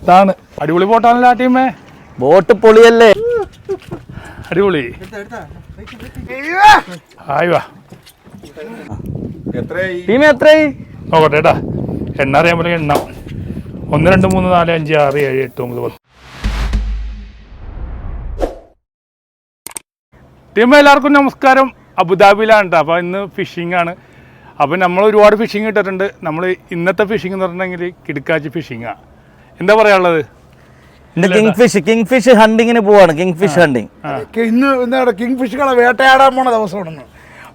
ഇതാണ്. അടിപൊളി പോട്ടാണല്ലോ ആ ടീമേ. ബോട്ട് പൊളിയല്ലേ? അടിപൊളി. ആയി വാ. എത്രയായി? ടീം എത്രയായി? നോക്കട്ടെ ഏട്ടാ എണ്ണ അറിയാൻ പോലെ എണ്ണ. ഒന്ന് രണ്ട് മൂന്ന് നാല് അഞ്ച് ആറ് ഏഴ് എട്ട് ഒമ്പത് പത്ത്. ടീമേ എല്ലാവർക്കും നമസ്കാരം. അബുദാബിയിലാണ് കേട്ടോ അപ്പോൾ ഇന്ന് ഫിഷിംഗ് ആണ്. അപ്പോൾ നമ്മൾ ഒരുപാട് ഫിഷിംഗ് ഇട്ടിട്ടുണ്ട്. നമ്മൾ ഇന്നത്തെ ഫിഷിംഗ് എന്ന് പറഞ്ഞിട്ടുണ്ടെങ്കിൽ കിടക്കാച്ചി ഫിഷിങ്ങാണ് എന്താ പറയാനുള്ളത്? ഇന്ന് കിങ് ഫിഷ് കിങ് ഫിഷ് ഹണ്ടിങ്ങിന് പോവാണ്. കിങ് ഫിഷ് ഹണ്ടിങ് ഇന്ന് എന്താണ് കിങ് ഫിഷുകളെ വേട്ടയാടാൻ പോണ ദിവസമാണെന്ന്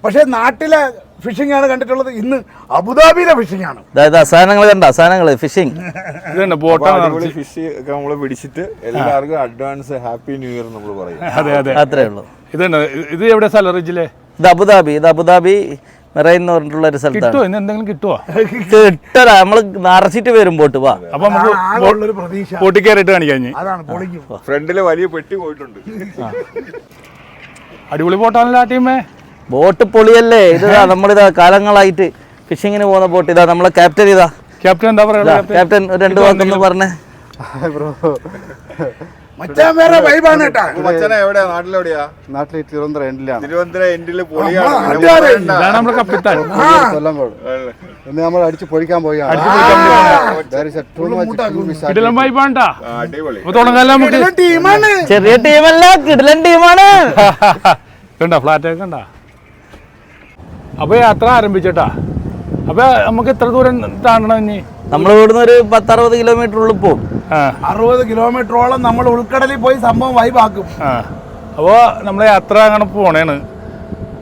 പക്ഷേ നാട്ടിലെ ഫിഷിംഗ് ആണ് കണ്ടിട്ടുള്ളത്. ഇന്ന് അബുദാബിയിലെ ഫിഷിംഗ് ആണ്. അതായത് അസാധനങ്ങൾ കണ്ട അസാധനങ്ങൾ ഫിഷിംഗ് ബോട്ടാണ് ഫിഷ് ഒക്കെ നമ്മൾ പിടിച്ചിട്ട് എല്ലാവർക്കും അഡ്വാൻസ് ഹാപ്പി ന്യൂ ഇയർ നമ്മൾ പറയും. അതെ അതെ. അത്രേ ഉള്ളൂ. ഇതുണ്ട് ഇത് എവിടെ സ്ഥലം റിജിലെ? ഇത് അബുദാബി ഇത് അബുദാബി മെറൈൻ എന്ന് പറഞ്ഞിട്ടുള്ള ഒരു സ്ഥലത്താണ്. കിട്ടുമോ ഇന്ന് എന്തെങ്കിലും കിട്ടുമോ കിട്ടല നമ്മൾ നിറച്ചിട്ട് വരും ബോട്ട് വാ. അപ്പൊ നമുക്ക് പ്രതീക്ഷ. ബോട്ടിൽ കയറിയിട്ട് കാണിക്കാം ഇനി. അതാണ് പൊളിക്കും. ഫ്രണ്ടിൽ വലിയ പെട്ടി പോയിട്ടുണ്ട്. അടിപൊളി ബോട്ടാണല്ലോ ആ ടീമേ. ബോട്ട് പൊളിയല്ലേ? ഇത് ദാ നമ്മളിതാ കാലങ്ങളായിട്ട് ഫിഷിങ്ങിന് പോകുന്ന ബോട്ട്. ഇതാ നമ്മളെ ക്യാപ്റ്റൻ ഇതാ. ക്യാപ്റ്റൻ എന്താ പറയാ ക്യാപ്റ്റൻ ഒരു രണ്ട് വാക്കൊന്ന് പറഞ്ഞേ. മച്ചാൻ വേറെ വൈബാണ് കേട്ടാ. മച്ചനെ എവിടെയാ? നാട്ടിലെവിടെയാ? നാട്ടിൽ തിരുവനന്തപുരം എൻഡിലാണ്. തിരുവനന്തപുരം എൻഡിൽ കൊല്ലംകോട് നമ്മൾ അടിച്ച് ചെറിയ ടീമല്ല കിടിലൻ ടീമാണ്. കണ്ട ഫ്ലാറ്റ് കണ്ട? അപ്പൊ യാത്ര ആരംഭിച്ചേട്ടാ? അപ്പൊ നമുക്ക് എത്ര ദൂരം താണ്ടണം ഇനി? നമ്മൾ ഇവിടുന്ന് ഒരു പത്തറുപത് കിലോമീറ്റർ ഉള്ളിൽ പോകും അറുപത് കിലോമീറ്ററോളം നമ്മൾ ഉൾക്കടലിൽ പോയി സംഭവം വൈബാക്കും അപ്പോ അപ്പൊ നമ്മളെ യാത്ര അങ്ങനെ പോണേണ്.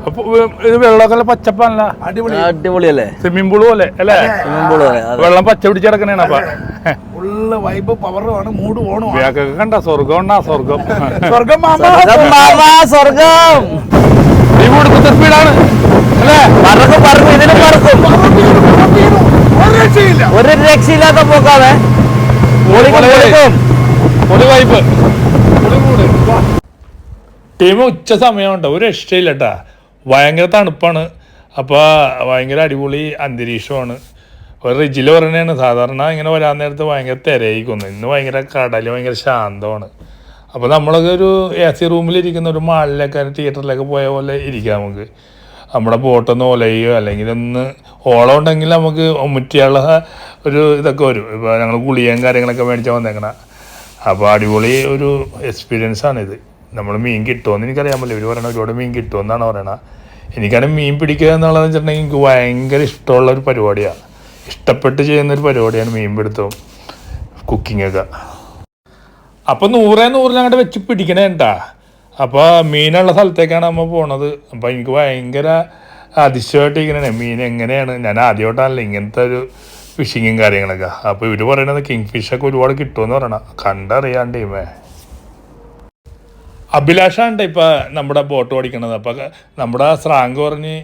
അപ്പൊ ഇത് വെള്ളമൊക്കെ പച്ചപ്പല്ല അടിപൊളി. അടിപൊളിയല്ലേ? സ്വിമ്മിംഗ് പൂൾ പോലെ അല്ലേ? സ്വിമ്മിംഗ് പൂൾ പോലെ വെള്ളം പച്ച പിടിച്ച് കിടക്കണേണ് അപ്പൊ. ഫുള്ള് വൈബ് പവറുമാണ് മൂഡ് ഓണുമാണ് ഇവയൊക്കെ കണ്ട സ്വർഗം ഉണ്ടാ സ്വർഗം സ്വർഗം സ്വർഗം കൊടുക്കുന്ന സ്പീഡാണ് പറക്കും പറക്കും ഇതിലും പറക്കും ഒരു രക്ഷയില്ല ഒരു രക്ഷയില്ലാത്ത പോക്കാതെ ടീം ഉച്ച സമയമുണ്ട്. ഒരു രക്ഷയില്ല കേട്ടാ ഭയങ്കര തണുപ്പാണ്. അപ്പോൾ ഭയങ്കര അടിപൊളി അന്തരീക്ഷമാണ്. ഒരു റിജിൽ പറയണതാണ് സാധാരണ ഇങ്ങനെ വരാൻ നേരത്ത് ഭയങ്കര തിരയിക്കുന്നു ഇന്ന് ഭയങ്കര കടൽ ഭയങ്കര ശാന്തമാണ്. അപ്പോൾ നമ്മളൊക്കെ ഒരു എ സി റൂമിലിരിക്കുന്ന ഒരു മാളിലൊക്കെ തിയേറ്ററിലൊക്കെ പോയ പോലെ ഇരിക്കാം നമുക്ക്. നമ്മുടെ ബോട്ടൊന്ന് ഒലയോ അല്ലെങ്കിൽ ഒന്ന് ഓളം ഉണ്ടെങ്കിൽ നമുക്ക് മുറ്റിയുള്ള ഒരു ഇതൊക്കെ വരും. ഇപ്പോൾ ഞങ്ങൾ ഗുളികയും കാര്യങ്ങളൊക്കെ മേടിച്ചാൽ വന്നേക്കണ. അപ്പോൾ അടിപൊളി ഒരു എക്സ്പീരിയൻസ് ആണിത് നമ്മൾ മീൻ കിട്ടുമെന്ന് എനിക്കറിയാൻ പറ്റില്ല. ഇവർ പറയണ ഒരുപാട് മീൻ കിട്ടുമെന്നാണ് പറയണത് എനിക്കാണെങ്കിൽ മീൻ പിടിക്കുക എന്നുള്ളതെന്ന് വെച്ചിട്ടുണ്ടെങ്കിൽ എനിക്ക് ഭയങ്കര ഇഷ്ടമുള്ള ഒരു പരിപാടിയാണ് ഇഷ്ടപ്പെട്ട് ചെയ്യുന്നൊരു പരിപാടിയാണ് മീൻ പിടുത്തവും കുക്കിങ്ങൊക്കെ അപ്പോൾ നൂറേ നൂറിനങ്ങോട്ട് വെച്ച് പിടിക്കണേ ഉണ്ടാ അപ്പോൾ മീനുള്ള സ്ഥലത്തേക്കാണ് നമ്മൾ പോണത്. അപ്പോൾ എനിക്ക് ഭയങ്കര അതിശയമായിട്ട് ഇങ്ങനെയാണ്. മീൻ എങ്ങനെയാണ്? ഞാൻ ആദ്യമായിട്ടാണല്ലോ ഇങ്ങനത്തെ ഒരു ഫിഷിങ്ങും കാര്യങ്ങളൊക്കെ. അപ്പോൾ ഇവർ പറയണത് കിങ് ഫിഷൊക്കെ ഒരുപാട് കിട്ടുമെന്ന് പറയണം. കണ്ടറിയാണ്ട് ഇവേ അഭിലാഷാണ്ട് ഇപ്പോൾ നമ്മുടെ ബോട്ട് ഓടിക്കണത്. അപ്പോൾ നമ്മുടെ സ്രാങ്ക് പറഞ്ഞ്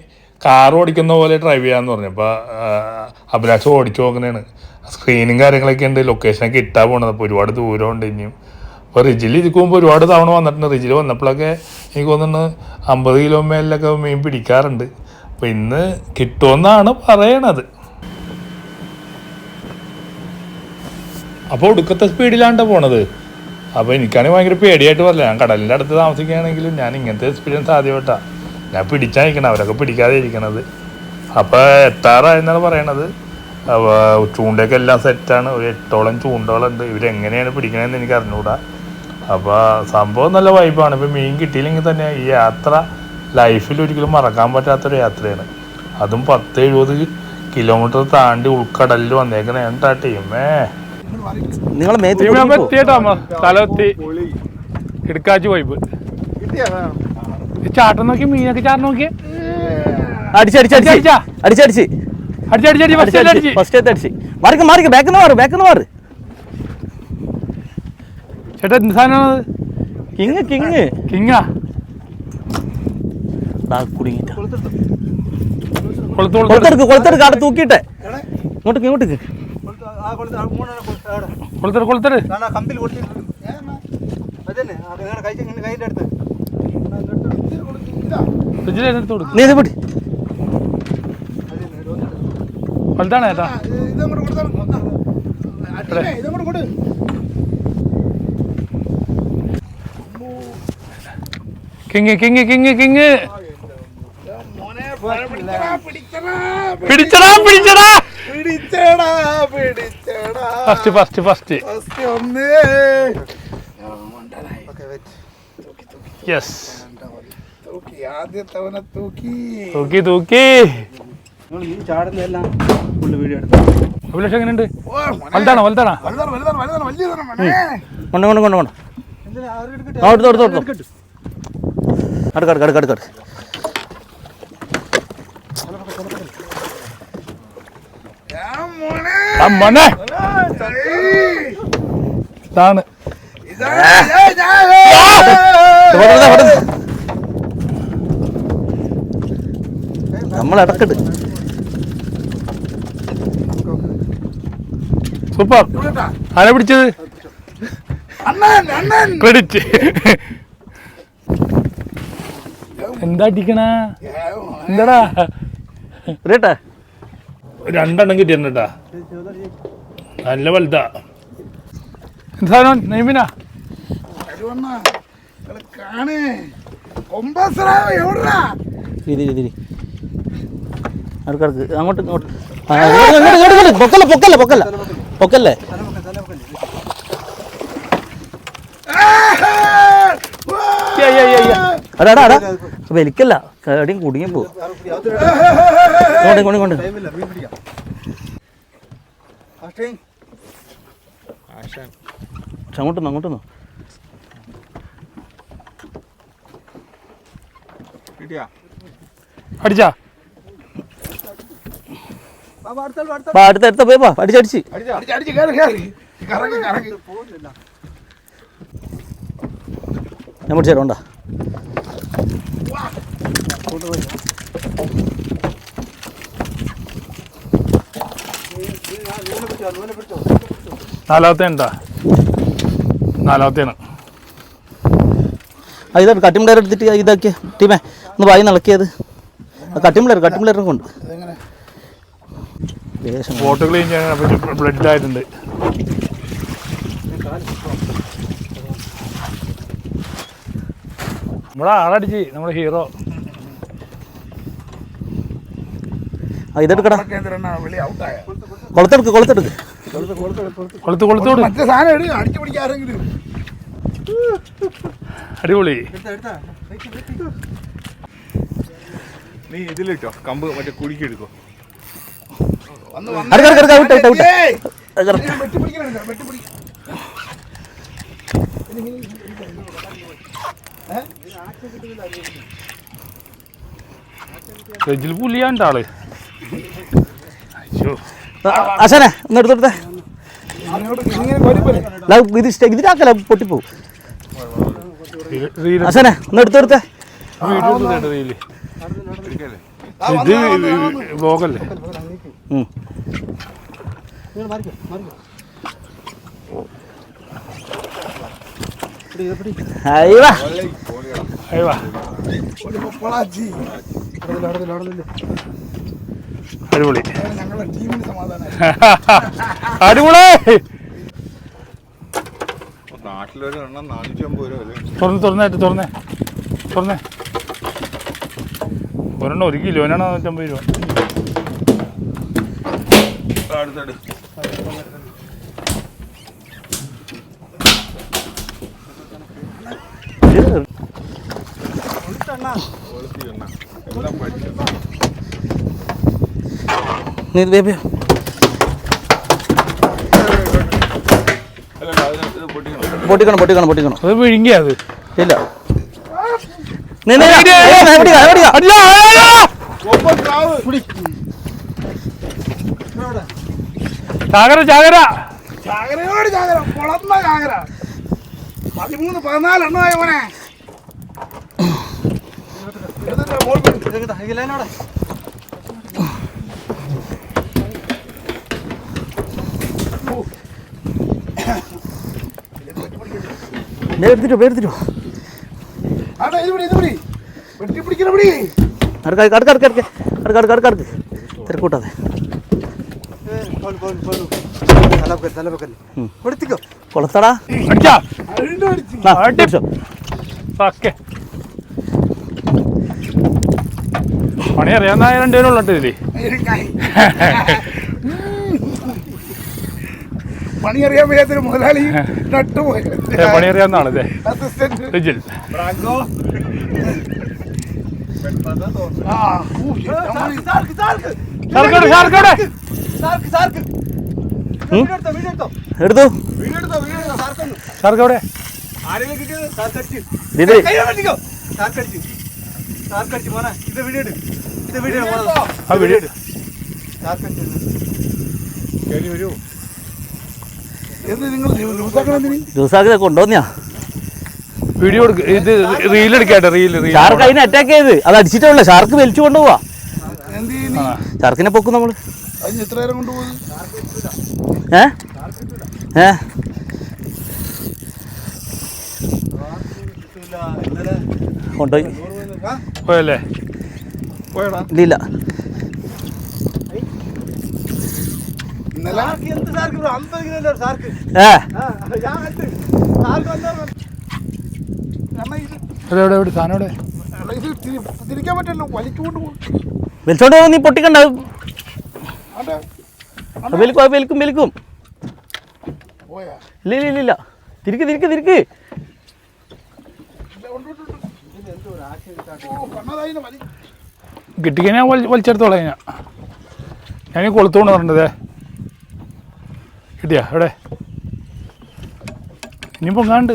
കാർ ഓടിക്കുന്ന പോലെ ഡ്രൈവ് ചെയ്യാന്ന് പറഞ്ഞു. അപ്പോൾ അഭിലാഷ് ഓടിച്ചു നോക്കുന്നതാണ്. സ്ക്രീനും കാര്യങ്ങളൊക്കെ ഉണ്ട്. ലൊക്കേഷനൊക്കെ ഇട്ടാ പോകണത് അപ്പോൾ ഒരുപാട് ദൂരമുണ്ട് ഇനിയും. അപ്പോൾ റിജിൽ ഇരിക്കുമ്പോൾ ഒരുപാട് തവണ വന്നിട്ടുണ്ട്. റിജിൽ വന്നപ്പോഴൊക്കെ എനിക്ക് തോന്നുന്നു അമ്പത് കിലോ മേലിലൊക്കെ മീൻ പിടിക്കാറുണ്ട്. അപ്പോൾ ഇന്ന് കിട്ടുമെന്നാണ് പറയണത്. അപ്പോൾ ഒടുക്കത്തെ സ്പീഡിലാണ് പോണത്? അപ്പോൾ എനിക്കാണെങ്കിൽ ഭയങ്കര പേടിയായിട്ട് പറയില്ല ഞാൻ കടലിന്റെ അടുത്ത് താമസിക്കുകയാണെങ്കിലും ഞാൻ ഇങ്ങനത്തെ എക്സ്പീരിയൻസ് ആദ്യമായിട്ടാണ് ഞാൻ പിടിച്ചാൽ നിൽക്കണം അവരൊക്കെ പിടിക്കാതെ ഇരിക്കണത്. അപ്പോൾ എത്താറായെന്നാണ് പറയണത്. ചൂണ്ടയൊക്കെ എല്ലാം സെറ്റാണ് ഒരു എട്ടോളം ചൂണ്ടകളുണ്ട്. ഇവരെങ്ങനെയാണ് പിടിക്കണതെന്ന് എനിക്ക് അറിഞ്ഞുകൂടാ അപ്പോൾ സംഭവം നല്ല വൈബാണ് ഇപ്പോൾ മീൻ കിട്ടിയില്ലെങ്കിൽ തന്നെ ഈ യാത്ര ലൈഫിൽ ഒരിക്കലും മറക്കാൻ പറ്റാത്തൊരു യാത്രയാണ്. അതും പത്ത് എഴുപത് കിലോമീറ്റർ താണ്ടി ഉൾക്കടലിൽ വന്നേക്കണേ. എന്താ ടീമേ നിങ്ങൾ സ്ഥലമെത്തി. കിടക്കാച്ചി വൈബ് ചാട്ടം നോക്കി മീനൊക്കെ ചാട്ടം നോക്കി. അടിച്ച് അടിച്ച് അടിച്ച്. അടിച്ചാ? അടിച്ചടിച്ച് അടിച്ചടിച്ചടി ഫസ്റ്റ് അടിച്ച് ഫസ്റ്റ് അടിച്ച്. മാറിക്ക് മാറിക്ക്. ബാക്കിന്ന് മാറ് ബാക്കിന്ന് മാറ്. ചേട്ടാ എന്ത് സാധനമാണത്? King king കിങ്ങാ. കുടുങ്ങിട്ട് കൊളുത്തെടുക്ക് കൊളുത്തെടുക്ക് അവിടെ തൂക്കിയിട്ടെ. ഇങ്ങോട്ടേക്ക് ഇങ്ങോട്ടേക്ക് കൊളുത്തെടു കൊളുത്തെടു. കമ്പിൽ നീ ഇത് പൊട്ടി വലുതാണ് ചേട്ടാ? കിങ് കിങ് കിങ് കിങ് പിടിച്ചടാ പിടിച്ചടാ. ഫസ്റ്റ് ഫസ്റ്റ് ഫസ്റ്റ് യെസ് തൂക്കി തൂക്കി അഭിലാഷ് എങ്ങനെയുണ്ട്? വലുതാണോ വലുതാണോ? കൊണ്ടോ കൊണ്ടോ കൊണ്ടോ കൊണ്ട്. എടുത്തു എടുത്തു എടുത്തു. അടുക്ക് അടുക്ക് അടുക്ക് ഇതാണ്. നമ്മൾ ഇടക്കട്ട് സൂപ്പർ. ആരാ പിടിച്ചത്? ക്രെഡിറ്റ് എന്താ അടിക്കണേ എന്താടാ? ഒരേട്ടാ. രണ്ടെണ്ണം കിട്ടിയിട്ടുണ്ടാ നല്ല വലുതാ. എന്താണ് നെയ്മിനാ? അങ്ങോട്ട് Yeah, yeah, yeah, yeah. അടാടാ അടാ വലിക്കല്ല എവിടെയും കുടുങ്ങി പോകും കൊണ്ട് കൊണ്ട് അങ്ങോട്ടൊന്നും അങ്ങോട്ടൊന്നു. അടിച്ചാ. അടുത്ത അടിച്ചടിച്ച് ഞാൻ പിടിച്ചേരോണ്ടാ തരാം നാലാമത്തെ ഉണ്ടാ നാലാമത്തെയാണ് ഇതാ ഇതാണ് കട്ടിമ്പിളർ എടുത്തിട്ട് ഇതാക്കിയ. ടീമേ ഒന്ന് വായി നിളക്കിയത്. കട്ടിമ്പിളർ കട്ടിമ്പിളറിനെ കൊണ്ട്. വോട്ട് ക്ലീൻ ചെയ്യാൻ ബ്ലഡ് ആയിട്ടുണ്ട് നമ്മളെ ആളടിച്ച് നമ്മുടെ ഹീറോ ഇതെടുക്കടാ. കൊളത്തെടുക്ക് കൊളത്തെടുക്ക്. കൊളുത്ത് കൊളുത്തോട് അടിപൊളി. നീ ഇതിലിട്ടോ കമ്പ് മറ്റേ കുടുക്കി എടുക്കോ. പുലിയാണ്ടാൾ. അശനെ ഒന്ന് എടുത്തോട്ടെ ഇത് ഇതിലാക്കല പൊട്ടിപ്പോവും അശനെ ഒന്ന് എടുത്തോടുത്തെ ഇത് വ്ലോഗല്ലേ Ahí va. Ahí va. അടിപൊളി. അടിപൊളി. നാട്ടിലൊരു എണ്ണം രൂപ വില തുറന്ന് തുറന്നേറ്റ് തുറന്നേ. തുറന്നേ. ഒരെണ്ണം ഒരു കിലോനാണ് നാനൂറ്റമ്പത് രൂപ. നിർദേവ്യ പൊട്ടിക്കണം പൊട്ടിക്കണം ഇല്ല പതിമൂന്ന് പതിനാലെണ്ണമായി പണി അറിയാവുന്ന രണ്ടുപേരുള്ളട്ടില്ലേ പണിയറിയാൻ വയ്യാത്തൊരു മുതലാളി നട്ടുപോയി ഏ, പണി അറിയാവുന്ന ആളല്ലേ അസിസ്റ്റന്റ് റിജിൽ? എടുത്തു ഷാർക്കോടെ ഇത്. ആ വീഡിയോ എന്ത് നിങ്ങൾ ലൂസാക്കണെന്തിന് ജ്യൂസാക്കി കൊണ്ടുവന്നിയാ. വീഡിയോ എടുക്ക ഇത് റീൽ എടുക്കാട്ടെ റീൽ റീൽ ഷാർക്ക് അതിനെ അറ്റാക്ക് ചെയ്ത്. അത് അടിച്ചിട്ടുള്ള ഷാർക്ക് വലിച്ചു കൊണ്ടുപോവാ. ഷാർക്കിനെ പൊക്കും നമ്മൾ. ഏ? ഏ? കൊണ്ടുപോയി. പോയല്ലേ? ഇല്ല ഇല്ല ഇന്നലെ ഏ കാരണം ഇത് എവിടെ എവിടെ എവിടെ സാധനം എവിടെ അല്ല, ഇത് തിരി- തിരിക്കാൻ പറ്റില്ല വലിച്ചുകൊണ്ട് വലിച്ചോണ്ട് പോകുമ്പോ നീ പൊട്ടിക്കണ്ട. വലിക്കും അത് വലിക്കും ഇല്ല ഇല്ല ഇല്ല തിരിക്ക് തിരിക്ക് തിരിക്ക്. ഓ കണ്ണതായി വലി കിട്ടിക്കഴിഞ്ഞാൽ വലിച്ചെടുത്തോളാം ഞാൻ ഞാൻ കൊളുത്തോണ്ട് പറഞ്ഞതേ കിട്ടിയാ എവിടെ? ഇനി പൊങ്ങാണ്ട്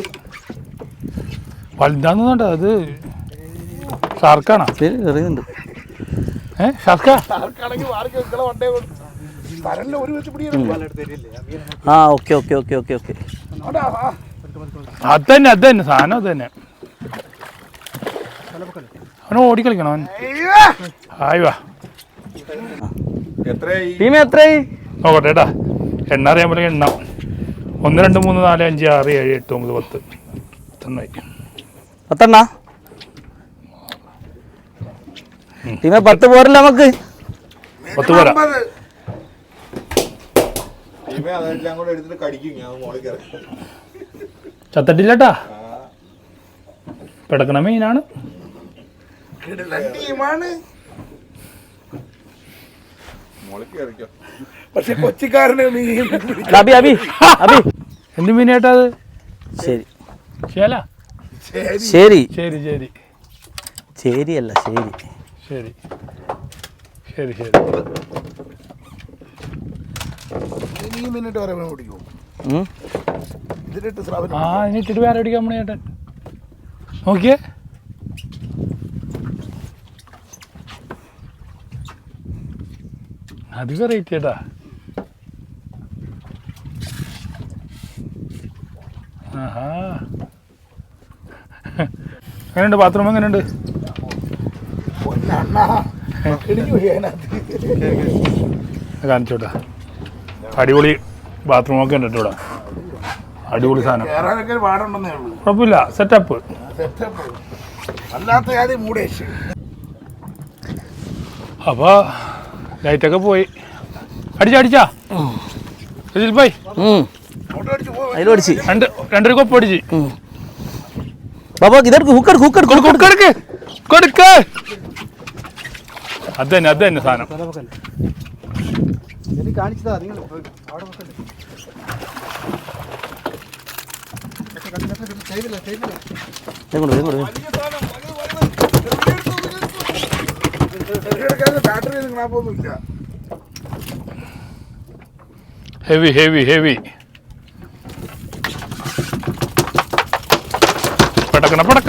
വലുതാന്നുണ്ട് അത് ഷാർക്കാണോ? എറിയുന്നുണ്ട് ഏ ഷാർക്കാ? ആ okay okay okay okay okay. അത് തന്നെ അത് തന്നെ സാധനം അത് തന്നെ അവൻ ഓടിക്കളിക്കണം അവൻ? അയ്യോ. ഹായ് വാ. ടീം എത്രയായി? നോക്കട്ടെ ഏട്ടാ എണ്ണ അറിയാൻ പോലെ എണ്ണ. ഒന്ന് രണ്ട് മൂന്ന് നാല് അഞ്ച് ആറ് ഏഴ് എട്ട് ഒമ്പത് പത്ത്. പത്തെണ്ണായി പത്തെണ്ണ? പിന്നെ പത്ത് പോരല്ല നമുക്ക്. പത്ത് പോരാ. ചത്തട്ടില്ലട്ടാ? പിടക്കണ മീനാണ്. മോളിക്ക് ടീമാണ്. കയറിക്കോ. പക്ഷെ കൊച്ചിക്കാരന് നീ എടാ, അബി അബി അബി. എന്ത് മീനേട്ടാ അത്? ശരി. ശേല ശരി. ശരി. ശരി ശരിയല്ല ശരി. ശരി. ശരി ശരി. നീ മിനിറ്റ് വരെ പിടിക്കും ഉം. ഇതിലിട്ട് സ്രാവിന് ആ ഇനിട്ടിട്ട് വേറെ അടിക്കാൻ പോണ ചേട്ടൻ നോക്കിയേ. അത് വെറൈറ്റി ചേട്ടാ എങ്ങനെയുണ്ട്? ബാത്റൂം എങ്ങനെയുണ്ട്? കാണിച്ചോട്ടാ. അടിപൊളി ബാത്റൂം ഒക്കെ ഉണ്ട് ഇവിടെ. അടിപൊളി സാധനം. കുഴപ്പമില്ല. സെറ്റപ്പ് സെറ്റപ്പ് അല്ലാത്ത കാര്യം മൂടേശ് അപ്പോൾ ലൈറ്റൊക്കെ പോയി. അടിച്ചാ അടിച്ചാ. പോയി രണ്ട് രണ്ടര കൊപ്പ് അടിച്ച്. ബാബാ ഇതെടുക്ക് ഹുക്കെടുക്ക് ഹുക്കെടുക്ക് കൊടുക്ക് കൊടുക്ക് കൊടുക്ക്. അത് തന്നെ അത് തന്നെ സാധനം. Battery heavy heavy heavy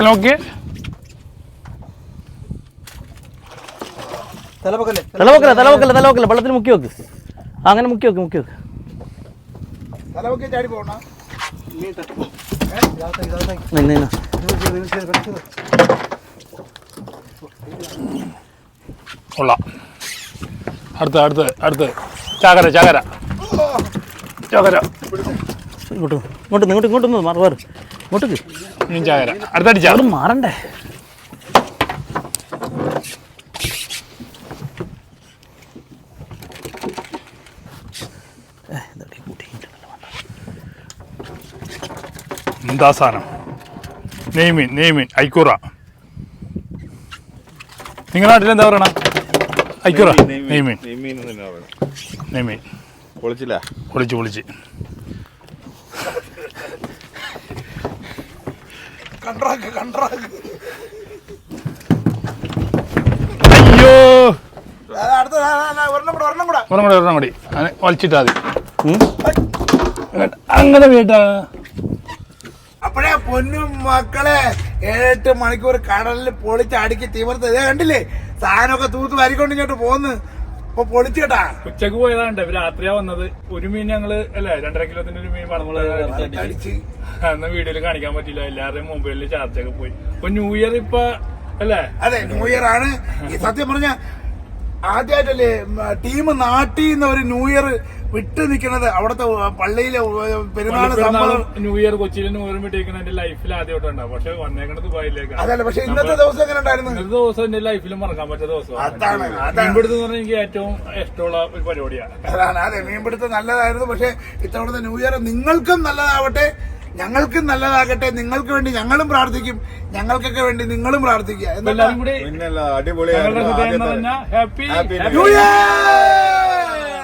okay തലപക്കല്ലേ? തലവക്കല്ല തലവക്കല്ല തലവക്കല്ല വെള്ളത്തിൽ മുക്കി വെക്ക്. അങ്ങനെ മുക്കി വെക്ക് മുക്കി വെക്ക്. കൊള്ളാം. അടുത്ത അടുത്ത് അടുത്ത്. ചാകര ചാകര. ചാകര. ഇങ്ങോട്ട് ഇങ്ങോട്ട് ഇങ്ങോട്ട് ഇങ്ങോട്ട് നിന്ന് മാറി മാറി. ഇങ്ങോട്ടേക്ക്. ഞാൻ ചാകര അടുത്തടിച്ചാ മാറണ്ടേ? എന്താ സാധനം? നെയ്മീൻ നെയ്മീൻ ഐക്കൂറ. നിങ്ങളുടെ നാട്ടിൽ എന്താ പറയണ? ഐക്കൂറ? നെയ്മീൻ നെയ്മീൻ നെയ്മീൻ. പൊളിച്ചില്ല? പൊളിച്ച് പൊളിച്ച്. കണ്ട്രാക്ക് കണ്ട്രാക്ക് അയ്യോ. അടുത്ത ഒരെണ്ണം കൂടെ ഒരെണ്ണം കൂടെ. ഒരെണ്ണം കൂടി ഒരെണ്ണം കൂടി. അങ്ങനെ വലിച്ചിട്ടാ മതി. അങ്ങനെ വീട്ടാ. അപ്പോഴേ പൊന്നും മക്കളെ ഏഴെട്ട് മണിക്കൂർ കടലിൽ പൊളിച്ച് അടുക്കി തീവർത്ത് ഇതേ കണ്ടില്ലേ? സാധനമൊക്കെ തൂത്ത് വരിക്കൊണ്ട് ഇങ്ങോട്ട് പോന്ന്. അപ്പൊ പൊളിച്ചിട്ടാ. കേട്ടാ ഉച്ചയ്ക്ക് പോയതാണ്ട് രാത്രിയാ വന്നത്. ഒരു മീൻ ഞങ്ങൾ അല്ലേ രണ്ടര കിലോത്തിന്റെ ഒരു മീൻ വളമുള്ള അടിച്ച്. അന്ന് വീഡിയോയിൽ കാണിക്കാൻ പറ്റില്ല എല്ലാവരുടെയും മൊബൈലിൽ ചാർജ് ഒക്കെ പോയി. ഇപ്പൊ ന്യൂ ഇയർ ഇപ്പൊ അല്ലേ? അതെ ന്യൂ ഇയർ ആണ്. സത്യം പറഞ്ഞ ആദ്യമായിട്ടല്ലേ ടീം നാട്ടിൽ നിന്ന് ഒരു ന്യൂ ഇയർ വിട്ടു നിൽക്കുന്നത് അവിടുത്തെ പള്ളിയിലെ പെരുന്നാൾ സംഭവം ന്യൂ ഇയർ കൊച്ചിയിൽ ന്യൂ ഇയർ വിട്ടിരിക്കുന്ന എന്റെ ലൈഫിൽ ആദ്യമായിട്ടുണ്ടാവും പക്ഷെ വന്നേക്കണത് ദുബായിലേക്ക്. അതല്ല പക്ഷെ ഇന്നത്തെ ദിവസം എങ്ങനെ ഉണ്ടായിരുന്നു? ഇന്നത്തെ ദിവസം എന്റെ ലൈഫിൽ മറക്കാൻ പറ്റിയ ദിവസം അതാണ് മീൻപിടുത്തം എന്ന് പറഞ്ഞാൽ എനിക്ക് ഏറ്റവും ഇഷ്ടമുള്ള ഒരു പരിപാടിയാണ് അതാണ് അതെ മീൻപിടുത്തം നല്ലതായിരുന്നു. പക്ഷെ ഇത്തവണത്തെ ന്യൂ ഇയർ നിങ്ങൾക്കും നല്ലതാവട്ടെ. ഞങ്ങൾക്കും നല്ലതാകട്ടെ നിങ്ങൾക്ക് വേണ്ടി ഞങ്ങളും പ്രാർത്ഥിക്കും ഞങ്ങൾക്കൊക്കെ വേണ്ടി നിങ്ങളും പ്രാർത്ഥിക്കുക. എന്നെല്ലാം. നിറഞ്ഞ ഹാപ്പി ന്യൂ ഇയർ